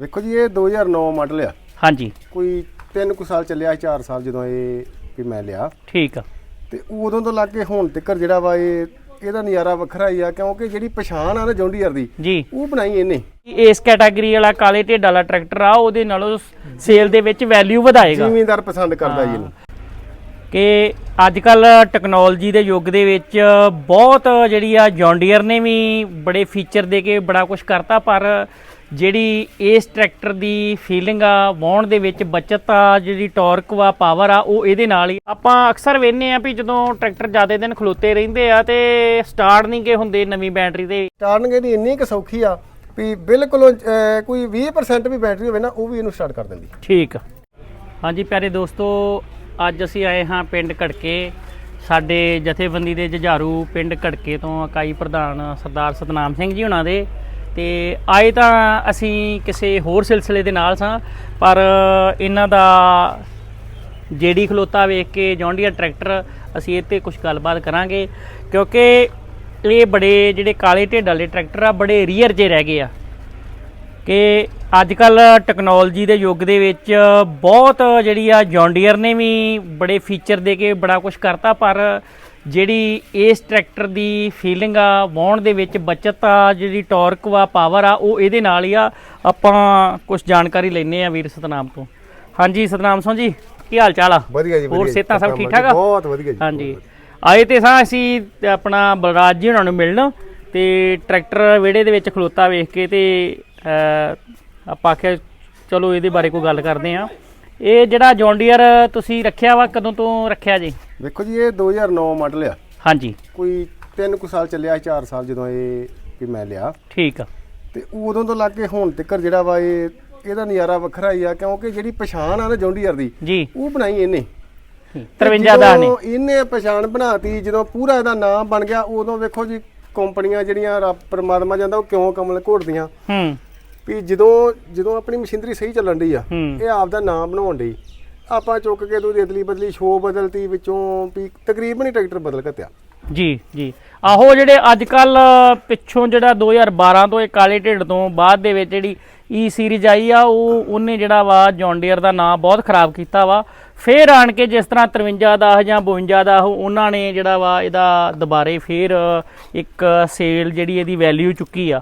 ਵੇਖੋ ਜੀ ਇਹ 2009 ਮਾਡਲ ਆ। ਹਾਂਜੀ। ਕੋਈ 3 ਕੁ ਸਾਲ ਚੱਲਿਆ 4 ਸਾਲ ਜਦੋਂ ਇਹ ਵੀ ਮੈਂ ਲਿਆ। ਠੀਕ ਆ। ਤੇ ਉਦੋਂ ਤੋਂ ਲੱਗ ਕੇ ਹੁਣ ਤੱਕ ਜਿਹੜਾ ਵਾ ਇਹ ਇਹਦਾ ਨਜ਼ਾਰਾ ਵੱਖਰਾ ਹੀ ਆ ਕਿਉਂਕਿ ਜਿਹੜੀ ਪਛਾਣ ਆ ਨਾ ਜੌਂਡੀਅਰ ਦੀ ਜੀ। ਉਹ ਬਣਾਈ ਇਹਨੇ। ਇਸ ਕੈਟਾਗਰੀ ਵਾਲਾ ਕਾਲੇ ਢਿੱਡ ਵਾਲਾ ਟਰੈਕਟਰ ਆ ਉਹਦੇ ਨਾਲੋਂ ਸੇਲ ਦੇ ਵਿੱਚ ਵੈਲਿਊ ਵਧਾਏਗਾ। ਜ਼ਿਮੀਂਦਾਰ ਪਸੰਦ ਕਰਦਾ ਜੀ ਇਹਨੂੰ। ਕਿ ਅੱਜ ਕੱਲ ਟੈਕਨੋਲੋਜੀ ਦੇ ਯੁੱਗ ਦੇ ਵਿੱਚ ਬਹੁਤ ਜਿਹੜੀ ਆ ਜੌਂਡੀਅਰ ਨੇ ਵੀ ਬੜੇ ਫੀਚਰ ਦੇ ਕੇ ਬੜਾ ਕੁਝ ਕਰਤਾ ਪਰ ਜਿਹੜੀ ਇਸ ਟਰੈਕਟਰ ਦੀ ਫੀਲਿੰਗ ਆ ਵਾਉਣ ਦੇ ਵਿੱਚ ਬਚਤ ਆ ਜਿਹੜੀ ਟਾਰਕ ਵਾ ਪਾਵਰ ਆ ਉਹ ਇਹਦੇ ਨਾਲ ਹੀ। ਆਪਾਂ ਅਕਸਰ ਵੇਖਨੇ ਆ ਵੀ ਜਦੋਂ ਟਰੈਕਟਰ ਜ਼ਿਆਦਾ ਦਿਨ ਖਲੋਤੇ ਰਹਿੰਦੇ ਆ ਤੇ ਸਟਾਰਟ ਨਹੀਂ ਕੇ ਹੁੰਦੇ ਨਵੀਂ ਬੈਟਰੀ ਤੇ ਸਟਾਰਟਿੰਗ ਇਹਦੀ ਇੰਨੀ ਕੁ ਸੌਖੀ ਆ ਵੀ ਬਿਲਕੁਲ ਕੋਈ 20% ਵੀ ਬੈਟਰੀ ਹੋਵੇ ਨਾ ਉਹ ਵੀ ਇਹਨੂੰ ਸਟਾਰਟ ਕਰ ਦਿੰਦੀ। ਠੀਕ। ਹਾਂਜੀ ਪਿਆਰੇ ਦੋਸਤੋ ਅੱਜ ਅਸੀਂ ਆਏ ਹਾਂ ਪਿੰਡ ਘੜਕੇ। ਸਾਡੇ ਜਥੇਬੰਦੀ ਦੇ ਜੁਝਾਰੂ ਪਿੰਡ ਘੜਕੇ ਤੋਂ ਇਕਾਈ ਪ੍ਰਧਾਨ ਸਰਦਾਰ ਸਤਨਾਮ ਸਿੰਘ ਜੀ ਹੁਣਾਂ ਦੇ। ਤੇ ਆਏ ਤਾਂ ਅਸੀਂ ਕਿਸੇ ਹੋਰ ਸਿਲਸਿਲੇ ਦੇ ਨਾਲ ਸਾਂ, ਪਰ ਇਹਨਾਂ ਦਾ ਜੇਡੀ ਖਲੋਤਾ ਵੇਖ ਕੇ ਜੌਂਡੀਆ ਟਰੈਕਟਰ ਅਸੀਂ ਇਹ ਤੇ ਕੁਝ ਗੱਲਬਾਤ ਕਰਾਂਗੇ, ਕਿਉਂਕਿ ਇਹ ਬੜੇ ਜਿਹੜੇ ਕਾਲੇ ਢਿੱਡ ਵਾਲੇ ਟਰੈਕਟਰ ਆ, ਬੜੇ ਰੀਅਰ ਜੇ ਰਹਿ ਗਏ ਆ। ਕਿ ਅੱਜ ਕੱਲ ਟੈਕਨੋਲੋਜੀ ਦੇ ਯੁੱਗ ਦੇ ਵਿੱਚ ਬਹੁਤ ਜਿਹੜੀ ਆ ਜੌਂਡੀਅਰ ਨੇ ਵੀ ਬੜੇ ਫੀਚਰ ਦੇ ਕੇ ਬੜਾ ਕੁਝ ਕਰਤਾ, ਪਰ ਜਿਹੜੀ ਇਸ ਟਰੈਕਟਰ ਦੀ ਫੀਲਿੰਗ ਆ ਵਾਉਣ ਦੇ ਵਿੱਚ ਬਚਤ ਆ ਜਿਹੜੀ ਟਾਰਕ ਵਾ ਪਾਵਰ ਆ ਉਹ ਇਹਦੇ ਨਾਲ ਹੀ ਆ। ਆਪਾਂ ਕੁਝ ਜਾਣਕਾਰੀ ਲੈਣੇ ਆ ਵੀਰ ਸਤਨਾਮ ਤੋਂ। ਹਾਂਜੀ ਸਤਨਾਮ ਸਿੰਘ ਜੀ ਕੀ ਹਾਲ ਚਾਲ ਆ? ਵਧੀਆ ਜੀ ਹੋਰ ਸਿਹਤਾਂ ਸਭ ਠੀਕ ਠਾਕ ਆ? ਬਹੁਤ ਵਧੀਆ ਜੀ ਹਾਂਜੀ। ਆਏ ਤੇ ਸਾਂ ਅਸੀਂ ਆਪਣਾ ਬਲਰਾਜ ਜੀ ਉਹਨਾਂ ਨੂੰ ਮਿਲਣ ਤੇ ਟਰੈਕਟਰ ਵਿਹੜੇ ਦੇ ਵਿੱਚ ਖਲੋਤਾ ਵੇਖ ਕੇ ਤੇ ਆਪਾਂ ਆਖਿਆ ਚਲੋ ਇਹਦੇ ਬਾਰੇ ਕੋਈ ਗੱਲ ਕਰਦੇ ਆ ਇਹ ਜਿਹੜਾ ਜੌਂਡੀਅਰ ਤੁਸੀਂ ਰੱਖਿਆ ਵਾ ਕਦੋਂ ਤੋਂ ਰੱਖਿਆ ਜੀ? ਵੇਖੋ ਜੀ ਇਹ 2009 ਮਾਡਲ ਆ। ਹਾਂਜੀ। ਕੋਈ 3 ਕੁ ਸਾਲ ਚੱਲਿਆ 4 ਸਾਲ ਜਦੋਂ ਇਹ ਵੀ ਮੈਂ ਲਿਆ। ਠੀਕ ਆ। ਤੇ ਉਦੋਂ ਤੋਂ ਲੱਗ ਕੇ ਹੁਣ ਤੱਕ ਜਿਹੜਾ ਵਾ ਇਹ ਇਹਦਾ ਨਜ਼ਾਰਾ ਵੱਖਰਾ ਹੀ ਆ ਕਿਉਂਕਿ ਜਿਹੜੀ ਪਛਾਣ ਆ ਨਾ ਜੌਂਡੀਅਰ ਦੀ ਜੀ। ਉਹ ਬਣਾਈ ਇਹਨੇ। 53 ਦਾ ਨੇ ਇਹਨੇ ਪਛਾਣ ਬਣਾਤੀ ਜਦੋਂ ਪੂਰਾ ਇਹਦਾ ਨਾਮ ਬਣ ਗਿਆ ਉਦੋਂ ਵੇਖੋ ਜੀ ਕੰਪਨੀਆਂ ਜਿਹੜੀਆਂ ਰੱਬ ਪਰਮਾਤਮਾ ਜਾਂਦਾ ਉਹ ਕਿਉਂ ਕਮਲ ਘੋੜਦੀਆਂ? ਹੂੰ। ਵੀ ਜਦੋਂ ਜਦੋਂ ਆਪਣੀ ਮਸ਼ੀਨਰੀ ਸਹੀ ਚੱਲਣ ਡਈ ਆ ਇਹ ਆਪ ਦਾ ਨਾਮ ਬਣਾਉਣ ਡਈ। ਆਪਾਂ ਚੁੱਕ ਕੇ ਤੂੰ ਅਦਲੀ ਬਦਲੀ ਸ਼ੋ ਬਦਲਤੀ ਵਿੱਚੋਂ ਵੀ ਤਕਰੀਬਨ ਹੀ ਟਰੈਕਟਰ ਬਦਲ ਘਤਿਆ ਜੀ ਜੀ। ਆਹੋ ਜਿਹੜੇ ਅੱਜ ਕੱਲ ਪਿੱਛੋਂ ਜਿਹੜਾ 2012 ਤੋਂ ਇਹ ਕਾਲੇ ਢਿੱਡ ਤੋਂ ਬਾਅਦ ਦੇ ਵਿੱਚ ਜਿਹੜੀ ਈ ਸੀਰੀਜ਼ ਆਈ ਆ ਉਹ ਉਹਨੇ ਜਿਹੜਾ ਵਾ ਜੌਂਡੀਅਰ ਦਾ ਨਾਮ ਬਹੁਤ ਖਰਾਬ ਕੀਤਾ ਵਾ। ਫੇਰ ਆਣ ਕੇ ਜਿਸ ਤਰ੍ਹਾਂ 53 ਦਾ ਜਾਂ 52 ਦਾ ਉਹ ਉਹਨਾਂ ਨੇ ਜਿਹੜਾ ਵਾ ਇਹਦਾ ਦੁਬਾਰੇ ਫੇਰ ਇੱਕ ਸੇਲ ਜਿਹੜੀ ਇਹਦੀ ਵੈਲਿਊ ਚੁੱਕੀ ਆ।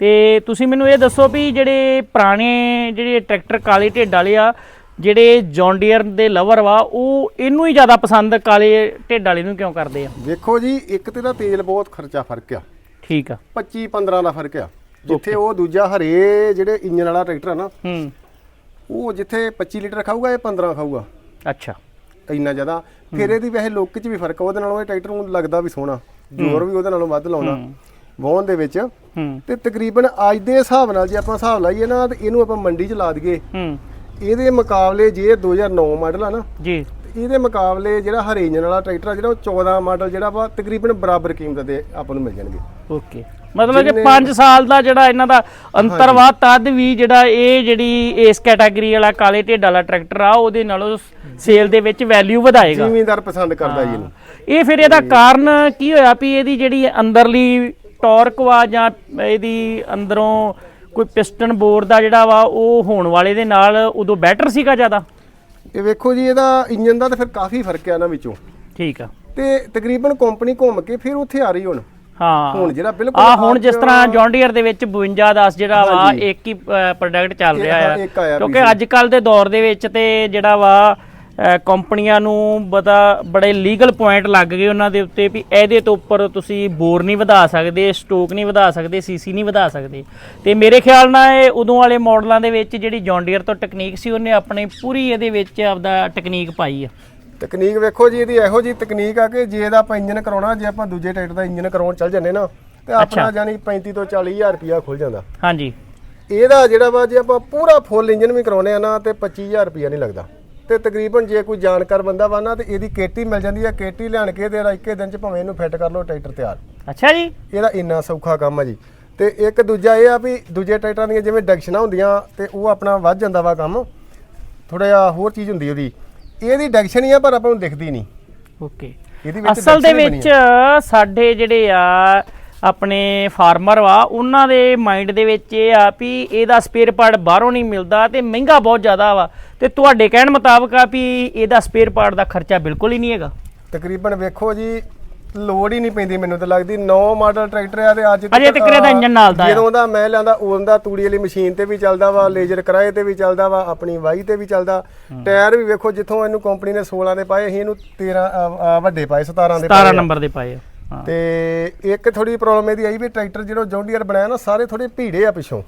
ਤੇ ਤੁਸੀਂ ਮੈਨੂੰ ਇਹ ਦੱਸੋ ਵੀ ਜਿਹੜੇ ਪੁਰਾਣੇ ਜਿਹੜੇ ਟਰੈਕਟਰ ਕਾਲੇ ਢਿੱਡ ਵਾਲੇ ਆ ਜਿਹੜੇ ਜੌਂਡੀਅਰ ਦੇ ਲਵਰ ਵਾ ਉਹ ਇਹਨੂੰ ਹੀ ਜ਼ਿਆਦਾ ਪਸੰਦ ਕਾਲੇ ਢਿੱਡ ਵਾਲੇ ਨੂੰ ਕਿਉਂ ਕਰਦੇ ਆ? ਵੇਖੋ ਜੀ ਇੱਕ ਤੇ ਦਾ ਤੇਲ ਬਹੁਤ ਖਰਚਾ ਫ਼ਰਕ ਆ। ਠੀਕ ਆ। 25 15 ਦਾ ਫ਼ਰਕ ਆ। ਜਿੱਥੇ ਉਹ ਦੂਜਾ ਹਰੇ ਜਿਹੜੇ ਇੰਜਨ ਵਾਲਾ ਟਰੈਕਟਰ ਆ ਨਾ ਹੂੰ। ਉਹ ਜਿੱਥੇ 25 ਲੀਟਰ ਖਾਊਗਾ ਇਹ 15 ਖਾਊਗਾ? ਅੱਛਾ। ਇੰਨਾ ਜ਼ਿਆਦਾ। ਫਿਰ ਇਹਦੀ ਵੈਸੇ ਲੁੱਕ 'ਚ ਵੀ ਫ਼ਰਕ ਆ ਉਹਦੇ ਨਾਲੋਂ ਇਹ ਟਰੈਕਟਰ ਨੂੰ ਲੱਗਦਾ ਵੀ ਸੋਹਣਾ। ਜ਼ੋਰ ਵੀ ਉਹਦੇ ਨਾਲੋਂ ਵੱਧ ਲਾਉਂਦਾ। ਵਾਹਣ ਦੇ ਵਿੱਚ। ਹੂੰ। ਤੇ ਤਕਰੀਬਨ ਅੱਜ ਦੇ ਹਿਸਾਬ ਨਾਲ ਜੇ ਆਪਾਂ ਹਿਸਾਬ ਲਾਈਏ ਨਾ ਤੇ ਇਹਨੂੰ ਆਪਾਂ ਮੰਡੀ 'ਚ ਲਾ ਦਈਏ। ਹੂੰ। ਇਹਦੇ ਮੁਕਾਬਲੇ ਜੇ ਇਹ 2009 ਮਾਡਲ ਆ ਨਾ ਜੀ। ਇਹਦੇ ਮੁਕਾਬਲੇ ਜਿਹੜਾ ਹਰੇ ਇੰਜਨ ਵਾਲਾ ਟਰੈਕਟਰ ਆ ਜਿਹੜਾ ਉਹ 14 ਮਾਡਲ ਜਿਹੜਾ ਵਾ ਤਕਰੀਬਨ ਬਰਾਬਰ ਕੀਮਤ ਦੇ ਆਪਾਂ ਨੂੰ ਮਿਲ ਜਾਣਗੇ। ਓਕੇ। ਮਤਲਬ ਕਿ 5 ਸਾਲ ਦਾ ਜਿਹੜਾ ਇਹਨਾਂ ਦਾ ਅੰਤਰ ਵਾ ਤਦ ਵੀ ਜਿਹੜਾ ਇਹ ਜਿਹੜੀ ਇਸ ਕੈਟਾਗਰੀ ਵਾਲਾ ਕਾਲੇ ਢਿੱਡ ਵਾਲਾ ਟਰੈਕਟਰ ਆ ਉਹਦੇ ਨਾਲੋਂ ਸੇਲ ਦੇ ਵਿੱਚ ਵੈਲਿਊ ਵਧਾਏਗਾ। ਜ਼ਿਮੀਂਦਾਰ ਪਸੰਦ ਕਰਦਾ ਜੀ ਇਹਨੂੰ। ਇਹ ਫਿਰ ਇਹਦਾ ਕਾਰਨ ਕੀ ਹੋਇਆ ਵੀ ਇਹਦੀ ਜਿਹੜੀ ਅੰਦਰਲੀ ਟਾਰਕ ਵਾ ਜਾਂ ਇਹਦੀ ਅੰਦਰੋਂ ਕੋਈ ਪਿਸਟਨ ਬੋਰ ਦਾ ਜਿਹੜਾ ਵਾ ਉਹ ਹੋਣ ਵਾਲੇ ਦੇ ਨਾਲ ਉਦੋਂ ਬੈਟਰ ਸੀਗਾ ਜ਼ਿਆਦਾ? ਇਹ ਵੇਖੋ ਜੀ ਇਹਦਾ ਇੰਜਨ ਦਾ ਤਾਂ ਫਿਰ ਕਾਫੀ ਫ਼ਰਕ ਆ ਇਹਨਾਂ ਵਿੱਚੋਂ। ਠੀਕ ਆ। ਤੇ ਤਕਰੀਬਨ ਕੰਪਨੀ ਘੁੰਮ ਕੇ ਫਿਰ ਉੱਥੇ ਆ ਰਹੀ ਹੁਣ। ਹਾਂ। ਹੁਣ ਜਿਹੜਾ ਬਿਲਕੁਲ ਆ ਹੁਣ ਜਿਸ ਤਰ੍ਹਾਂ ਜੌਂਡੀਅਰ ਦੇ ਵਿੱਚ 52 10 ਜਿਹੜਾ ਵਾ ਇੱਕ ਹੀ ਪ੍ਰੋਡਕਟ ਚੱਲ ਰਿਹਾ ਆ। ਕਿਉਂਕਿ ਅੱਜ ਕੱਲ ਦੇ ਦੌਰ ਦੇ ਵਿੱਚ ਤੇ ਜਿਹੜਾ ਵਾ ਕੰਪਨੀਆਂ ਨੂੰ ਬਤਾ ਬੜੇ ਲੀਗਲ ਪੁਆਇੰਟ ਲੱਗ ਗਏ ਉਹਨਾਂ ਦੇ ਉੱਤੇ ਵੀ ਇਹਦੇ ਤੋਂ ਉੱਪਰ ਤੁਸੀਂ ਬੋਰ ਨਹੀਂ ਵਧਾ ਸਕਦੇ ਸਟੋਕ ਨਹੀਂ ਵਧਾ ਸਕਦੇ ਸੀਸੀ ਨਹੀਂ ਵਧਾ ਸਕਦੇ। ਤੇ ਮੇਰੇ ਖਿਆਲ ਨਾਲ ਇਹ ਉਦੋਂ ਵਾਲੇ ਮਾਡਲਾਂ ਦੇ ਵਿੱਚ ਜਿਹੜੀ ਜੌਂਡੀਅਰ ਤੋਂ ਟੈਕਨੀਕ ਸੀ ਉਹਨੇ ਆਪਣੀ ਪੂਰੀ ਇਹਦੇ ਵਿੱਚ ਆਪਦਾ ਟੈਕਨੀਕ ਪਾਈ ਆ। ਤਕਨੀਕ ਵੇਖੋ ਜੀ ਇਹਦੀ ਇਹੋ ਜੀ ਤਕਨੀਕ ਆ ਕਿ ਜੇ ਇਹਦਾ ਆਪਾਂ ਇੰਜਨ ਕਰਾਉਣਾ ਜੇ ਆਪਾਂ ਦੂਜੇ ਟਰੈਕਟਰ ਦਾ ਇੰਜਨ ਕਰਾਉਣ ਚੱਲ ਜੰਨੇ ਨਾ ਤੇ ਆਪਣਾ ਜਾਨੀ 35 ਤੋਂ 40000 ਰੁਪਿਆ ਖੁੱਲ ਜਾਂਦਾ। ਹਾਂਜੀ। ਇਹਦਾ ਜਿਹੜਾ ਵਾ ਜੇ ਆਪਾਂ ਪੂਰਾ ਫੁੱਲ ਇੰਜਨ ਵੀ ਕਰਾਉਨੇ ਆ ਨਾ ਤੇ 25000 ਰੁਪਿਆ ਨਹੀਂ ਲੱਗਦਾ। ਤੇ ਤਕਰੀਬਨ ਜੇ ਕੋਈ ਜਾਣਕਾਰ ਬੰਦਾ ਵਾ ਨਾ ਤੇ ਇਹਦੀ ਕੇਟੀ ਮਿਲ ਜਾਂਦੀ ਆ। ਕੇਟੀ ਲਿਆਣ ਕੇ ਤੇ ਇੱਕੇ ਦਿਨ ਚ ਭਾਵੇਂ ਇਹਨੂੰ ਫਿੱਟ ਕਰ ਲਓ ਟਰੈਕਟਰ ਤਿਆਰ। ਅੱਛਾ ਜੀ। ਇਹਦਾ ਇੰਨਾ ਸੌਖਾ ਕੰਮ ਆ ਜੀ। ਤੇ ਇੱਕ ਦੂਜਾ ਇਹ ਆ ਵੀ ਦੂਜੇ ਟਰੈਕਟਰਾਂ ਦੀਆਂ ਜਿਵੇਂ ਡੈਕਸ਼ਨਾਂ ਹੁੰਦੀਆਂ ਤੇ ਉਹ ਆਪਣਾ ਵੱਧ ਜਾਂਦਾ ਵਾ ਕੰਮ। ਥੋੜਾ ਜਿਹਾ ਹੋਰ ਚੀਜ਼ ਹੁੰਦੀ ਉਹਦੀ। ਇਹਦੀ ਡੈਕਸ਼ਨ ਹੀ ਆ ਪਰ ਆਪਾਂ ਨੂੰ ਦਿਖਦੀ ਨਹੀਂ। ਓਕੇ। ਇਹਦੀ ਵਿੱਚ ਅਸਲ ਦੇ ਹੀ ਵਿੱਚ ਸਾਡੇ ਜਿਹੜੇ ਆ ਆਪਣੇ ਫਾਰਮਰ ਵਾ ਉਹਨਾਂ ਦੇ ਮਾਈਂਡ ਦੇ ਵਿੱਚ ਇਹ ਆ ਵੀ ਇਹਦਾ ਸਪੇਅਰ ਪਾਰਟ ਬਾਹਰੋਂ ਨਹੀਂ ਮਿਲਦਾ ਤੇ ਮਹਿੰਗਾ ਬਹੁਤ ਜ਼ਿਆਦਾ ਵਾ। ਤੇ ਤੁਹਾਡੇ ਕਹਿਣ ਮੁਤਾਬਕ ਆ ਵੀ ਇਹਦਾ ਸਪੇਅਰ ਪਾਰਟ ਦਾ ਖਰਚਾ ਬਿਲਕੁਲ ਹੀ ਨਹੀਂ ਹੈਗਾ। ਤਕਰੀਬਨ ਵੇਖੋ ਜੀ ਲੋੜ ਹੀ ਨਹੀਂ ਪੈਂਦੀ ਮੈਨੂੰ ਤਾਂ ਲੱਗਦੀ। 9 ਮਾਡਲ ਟਰੈਕਟਰ ਆ ਤੇ ਅੱਜ ਅਜੇ ਤੱਕ ਇਹਦਾ ਇੰਜਨ ਨਾਲ ਦਾ। ਜਦੋਂ ਦਾ ਮੈਂ ਲਿਆਂਦਾ ਉਦੋਂ ਦਾ ਤੂੜੀ ਵਾਲੀ ਮਸ਼ੀਨ ਤੇ ਵੀ ਚੱਲਦਾ ਵਾ ਲੇਜ਼ਰ ਕਰਾਏ ਤੇ ਵੀ ਚੱਲਦਾ ਵਾ ਆਪਣੀ ਵਾਈ ਤੇ ਵੀ ਚੱਲਦਾ। ਟਾਇਰ ਵੀ ਵੇਖੋ ਜਿੱਥੋਂ ਇਹਨੂੰ ਕੰਪਨੀ ਨੇ 16 ਦੇ ਪਾਏ ਅਸੀਂ ਇਹਨੂੰ 13 ਅ, ਅ, ਵੱਡੇ ਪਾਏ 17 ਦੇ 17 ਪਾਏ ਆ। ਨੰਬਰ ਦੇ ਪਾਏ ਤੇ ਇੱਕ ਥੋੜੀ ਪ੍ਰੋਬਲਮ ਇਹਦੀ ਆਈ ਵੀ ਟਰੈਕਟਰ ਜਿਹੜਾ ਜੌਂਡੀਅਰ ਬਣਾਇਆ ਨਾ ਸਾਰੇ ਥੋੜੇ ਭੀੜੇ ਆ ਪਿੱਛੋਂ।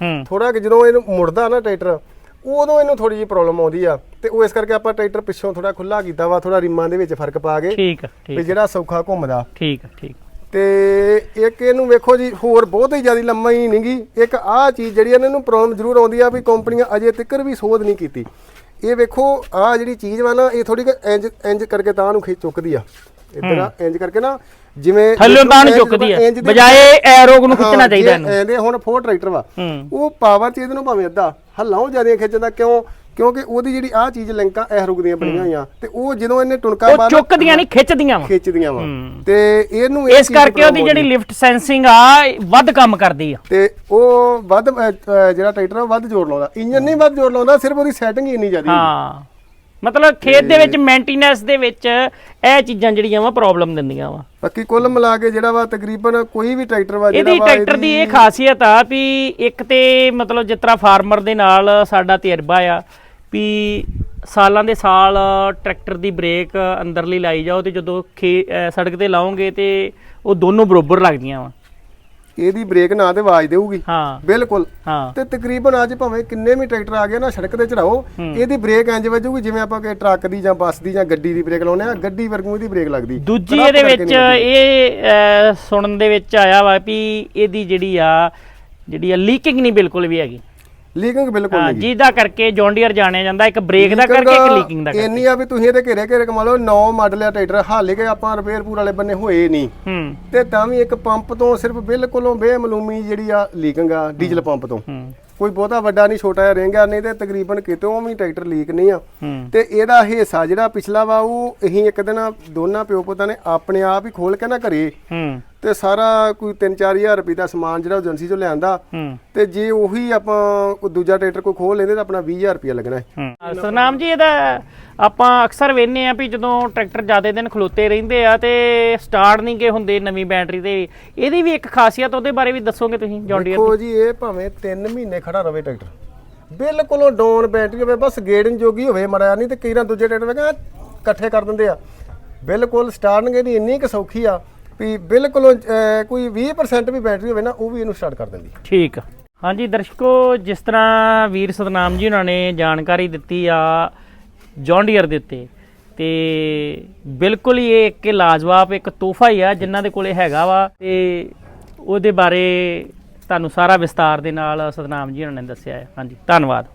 ਹੂੰ। ਥੋੜਾ ਕਿ ਜਦੋਂ ਇਹਨੂੰ ਮੁੜਦਾ ਨਾ ਟਰੈਕਟਰ ਉਦੋਂ ਇਹਨੂੰ ਥੋੜੀ ਜਿਹੀ ਪ੍ਰੋਬਲਮ ਆਉਂਦੀ ਆ। ਤੇ ਉਹ ਇਸ ਕਰਕੇ ਆਪਾਂ ਟਰੈਕਟਰ ਪਿੱਛੋਂ ਥੋੜਾ ਖੁੱਲਾ ਕੀਤਾ ਵਾ ਥੋੜਾ ਰਿਮਾਂ ਦੇ ਵਿੱਚ ਫ਼ਰਕ ਪਾ ਕੇ ਠੀਕ ਆ ਵੀ ਠੀਕ ਜਿਹੜਾ ਸੌਖਾ ਘੁੰਮਦਾ। ਠੀਕ ਠੀਕ ਤੇ ਇੱਕ ਇਹਨੂੰ ਵੇਖੋ ਜੀ ਹੋਰ ਬਹੁਤ ਹੀ ਜ਼ਿਆਦਾ ਲੰਮਾ ਹੀ ਨਹੀਂਗੀ ਇੱਕ ਆਹ ਚੀਜ਼ ਜਿਹੜੀ ਇਹਨਾਂ ਨੂੰ ਪ੍ਰੋਬਲਮ ਜ਼ਰੂਰ ਆਉਂਦੀ ਆ ਵੀ ਕੰਪਨੀਆਂ ਅਜੇ ਤੱਕ ਵੀ ਸੋਧ ਨਹੀਂ ਕੀਤੀ। ਇਹ ਵੇਖੋ ਆਹ ਜਿਹੜੀ ਚੀਜ਼ ਵਾ ਨਾ ਇਹ ਥੋੜੀ ਇੰਜ ਇੰਜ ਕਰਕੇ ਤਾਂ ਨੂੰ ਖਿੱਚ ਚੁੱਕਦੀ ਆ। ਆ ਇੰਜ ਕਰਕੇ ਨਾ ਜਿਵੇਂ ਥੱਲੇ ਤਾਂ ਨੂੰ ਇੰਜ ਚੁੱਕਦੀ ਆ ਇੰਜ ਦੇ- ਬਜਾਏ ਐਰੋਗ ਨੂੰ ਖਿੱਚਣਾ ਹਾਂ, ਚਾਹੀਦਾ ਇਹਨੂੰ। ਇਹਦੇ ਹੁਣ ਫੋਰ ਟਰੈਕਟਰ ਵਾ ਹੂੰ। ਉਹ ਪਾਵਰ ਚ ਇਹਦੇ ਨੂੰ ਭਾਵੇਂ ਅੱਧਾ ਹੱਲਾਂੋਂ ਜ਼ਿਆਦਾ ਖਿੱਚਦਾ ਕਿਉਂ? ਕਿਉਂਕਿ ਉਹਦੀ ਜਿਹੜੀ ਆਹ ਚੀਜ਼ ਲਿੰਕਾਂ ਇਹ ਰੁਕ ਦੀਆਂ ਬਣੀਆਂ ਹੋਈਆਂ ਤੇ ਉਹ ਜਦੋਂ ਇਹਨੇ ਟੁਣਕਾ ਉਹ ਬਾਹਰ ਚੁੱਕਦੀਆਂ ਨਹੀਂ ਖਿੱਚਦੀਆਂ ਵਾ। ਖਿੱਚਦੀਆਂ ਵਾ। ਹੂੰ। ਤੇ ਇਹਨੂੰ ਇਹ ਇਸ ਚੀਜ਼ ਕਰਕੇ ਉਹਦੀ ਜਿਹੜੀ ਲਿਫਟ ਸੈਂਸਿੰਗ ਆ ਵੱਧ ਕੰਮ ਕਰਦੀ ਆ। ਤੇ ਉਹ ਵੱਧ ਜਿਹੜਾ ਟਰੈਕਟਰ ਆ ਉਹ ਵੱਧ ਜ਼ੋਰ ਲਾਉਂਦਾ। ਇੰਜਨ ਨਹੀਂ ਵੱਧ ਜ਼ੋਰ ਲਾਉਂਦਾ ਸਿਰਫ ਉਹਦੀ ਸੈਟਿੰਗ ਹੀ ਇੰਨੀ ਜ਼ਿਆਦੀ ਹਾਂ। ਮਤਲਬ ਖੇਤ ਦੇ ਵਿੱਚ ਮੇਨਟੇਨੈਂਸ ਦੇ ਵਿੱਚ ਇਹ ਚੀਜ਼ਾਂ ਜਿਹੜੀਆਂ ਵਾ ਪ੍ਰੋਬਲਮ ਦਿੰਦੀਆਂ ਵਾ। ਬਾਕੀ ਕੁੱਲ ਮਿਲਾ ਕੇ ਜਿਹੜਾ ਵਾ ਤਕਰੀਬਨ ਕੋਈ ਵੀ ਟਰੈਕਟਰ ਵਾ ਇਹਦੀ ਵਾ ਟਰੈਕਟਰ ਦੀ ਇਹ ਖਾਸੀਅਤ ਆ ਵੀ ਇੱਕ ਤੇ ਮਤਲਬ ਜਿਸ ਤਰ੍ਹਾਂ ਫਾਰਮਰ ਦੇ ਨਾਲ ਸਾਡਾ ਤਜਰਬਾ ਆ ਵੀ ਸਾਲਾਂ ਦੇ ਸਾਲ ਟਰੈਕਟਰ ਦੀ ਬ੍ਰੇਕ ਅੰਦਰਲੀ ਲਾਈ ਜਾਓ ਤੇ ਜਦੋਂ ਸੜਕ ਤੇ ਲਾਓਗੇ ਤੇ ਉਹ ਦੋਨੋਂ ਬਰੋਬਰ ਲੱਗਦੀਆਂ ਵਾ। ਇਹਦੀ ਬ੍ਰੇਕ ਨਾ ਤੇ ਆਵਾਜ਼ ਦੇਊਗੀ। ਹਾਂ। ਬਿਲਕੁਲ। ਹਾਂ। ਤੇ ਤਕਰੀਬਨ ਅੱਜ ਭਾਵੇਂ ਕਿੰਨੇ ਵੀ ਟਰੈਕਟਰ ਆ ਗਏ ਨਾ ਸੜਕ ਤੇ ਚੜਾਓ ਇਹਦੀ ਬ੍ਰੇਕ ਇੰਜ ਵੱਜੂਗੀ ਜਿਵੇਂ ਆਪਾਂ ਕਿ ਟਰੱਕ ਦੀ ਜਾਂ ਬੱਸ ਦੀ ਜਾਂ ਗੱਡੀ ਦੀ ਬ੍ਰੇਕ ਲਾਉਂਦੇ ਆ ਗੱਡੀ ਵਰਗੂ ਇਹਦੀ ਬ੍ਰੇਕ ਲੱਗਦੀ। ਦੂਜੀ ਇਹਦੇ ਵਿੱਚ। ਇਹ ਸੁਣਨ ਦੇ ਵਿੱਚ ਆਇਆ ਵਾ ਵੀ ਇਹਦੀ ਜਿਹੜੀ ਆ ਜਿਹੜੀ ਆ ਲੀਕਿੰਗ ਨਹੀਂ ਬਿਲਕੁਲ ਵੀ ਹੈਗੀ। ਲੀਕਿੰਗ ਬਿਲਕੁਲ ਹਾਂ ਨਹੀਂ ਜਿਹਦਾ ਕਰਕੇ ਜੌਂਡੀਅਰ ਜਾਣਿਆ ਜਾਂਦਾ ਇੱਕ ਬ੍ਰੇਕ ਦਾ ਕਰਕੇ ਇੱਕ ਲੀਕਿੰਗ ਦਾ ਕਰਕੇ। ਇੰਨੀ ਆ ਵੀ ਤੁਸੀਂ ਇਹਦੇ ਘੇਰੇ ਘੇਰੇ ਕਮਾ ਲਓ 9 ਮਾਡਲ ਆ ਟਰੈਕਟਰ ਹਾਲੇ ਕਿ ਆਪਾਂ ਰਿਪੇਅਰਪੂਰ ਵਾਲੇ ਬੰਨੇ ਹੋਏ ਨਹੀਂ। ਹੂੰ। ਤੇ ਤਾਂ ਵੀ ਇੱਕ ਪੰਪ ਤੋਂ ਸਿਰਫ ਬਿਲਕੁਲੋਂ ਬੇਮਲੂਮੀ ਜਿਹੜੀ ਆ ਲੀਕਿੰਗ ਆ ਡੀਜ਼ਲ ਪੰਪ ਤੋਂ। ਹੂੰ। ਕੋਈ ਬਹੁਤਾ ਵੱਡਾ ਨਹੀਂ ਛੋਟਾ ਜਿਹਾ ਰਹਿੰਗਾ ਨਹੀਂ ਤੇ ਤਕਰੀਬਨ ਕਿਤੋਂ ਵੀ ਟਰੈਕਟਰ ਲੀਕ ਨਹੀਂ ਆ। ਹੂੰ। ਤੇ ਇਹਦਾ ਹਿੱਸਾ ਜਿਹੜਾ ਪਿਛਲਾ ਵਾ ਉਹ ਅਸੀਂ ਇੱਕ ਦਿਨ ਦੋਨਾਂ ਪਿਓ ਪੁੱਤਾਂ ਨੇ ਆਪਣੇ ਆਪ ਹੀ ਖੋਲ ਕੇ ਨਾ ਘਰੇ ਹੂੰ। ਤੇ ਸਾਰਾ ਕੋਈ 3-4000 ਰੁਪਏ ਦਾ ਸਮਾਨ ਜਿਹੜਾ ਏਜੰਸੀ ਚੋਂ ਲਿਆਂਦਾ। ਤੇ ਜੇ ਉਹੀ ਆਪਾਂ ਕੋਈ ਦੂਜਾ ਟਰੈਕਟਰ ਕੋਈ ਖੋਲ ਲੈਂਦੇ ਤਾਂ ਆਪਣਾ 20000 ਰੁਪਏ ਲੱਗਣਾ ਹੈ। ਸਤਨਾਮ ਜੀ ਇਹਦਾ ਆਪਾਂ ਅਕਸਰ ਵੇਖਨੇ ਆ ਵੀ ਜਦੋਂ ਟਰੈਕਟਰ ਜ਼ਿਆਦਾ ਦਿਨ ਖਲੋਤੇ ਰਹਿੰਦੇ ਆ ਤੇ ਸਟਾਰਟ ਨਹੀਂ ਗੇ ਹੁੰਦੇ ਨਵੀਂ ਬੈਟਰੀ ਤੇ ਇਹਦੀ ਵੀ ਇੱਕ ਖਾਸੀਅਤ ਉਹਦੇ ਬਾਰੇ ਵੀ ਦੱਸੋਗੇ ਤੁਸੀਂ ਜੌਂਡੀਅਰ ਦੇਖੋ ਜੀ ਇਹ ਭਾਵੇਂ 3 ਮਹੀਨੇ ਖੜਾ ਰਵੇ ਟਰੈਕਟਰ ਬਿਲਕੁਲੋਂ ਡਾਊਨ ਬੈਟਰੀ ਹੋਵੇ ਬਸ ਗੇੜਨ ਜੋਗੀ ਹੋਵੇ ਮੜਿਆ ਨਹੀਂ ਤੇ ਕਈ ਰਾਂ ਦੂਜੇ ਟਰੈਕਟਰ ਵੇਖਾ ਇਕੱਠੇ ਕਰ ਦਿੰਦੇ ਆ। ਬਿਲਕੁਲ ਸਟਾਰਟਿੰਗ ਇਹਦੀ ਇੰਨੀ ਕੁ ਸੌਖੀ ਆ ਵੀ ਬਿਲਕੁਲ ਅਹ, ਕੋਈ 20% ਵੀ ਬੈਟਰੀ ਹੋਵੇ ਨਾ ਉਹ ਵੀ ਇਹਨੂੰ ਸਟਾਰਟ ਕਰ ਦਿੰਦੀ ਠੀਕ ਆ। ਹਾਂਜੀ ਦਰਸ਼ਕੋ ਜਿਸ ਤਰ੍ਹਾਂ ਵੀਰ ਸਤਨਾਮ ਜੀ ਉਹਨਾਂ ਨੇ ਜਾਣਕਾਰੀ ਦਿੱਤੀ ਆ ਜੌਂਡੀਅਰ ਦੇ ਉੱਤੇ ਤੇ ਬਿਲਕੁਲ ਹੀ ਇਹ ਇੱਕ ਲਾਜਵਾਬ ਇੱਕ ਤੋਹਫਾ ਹੀ ਆ ਜਿਨ੍ਹਾਂ ਦੇ ਕੋਲੇ ਹੈਗਾ ਵਾ ਤੇ ਉਹਦੇ ਬਾਰੇ ਤੁਹਾਨੂੰ ਸਾਰਾ ਵਿਸਤਾਰ ਦੇ ਨਾਲ ਸਤਨਾਮ ਜੀ ਉਹਨਾਂ ਨੇ ਦੱਸਿਆ ਹੈ। ਹਾਂਜੀ ਧੰਨਵਾਦ।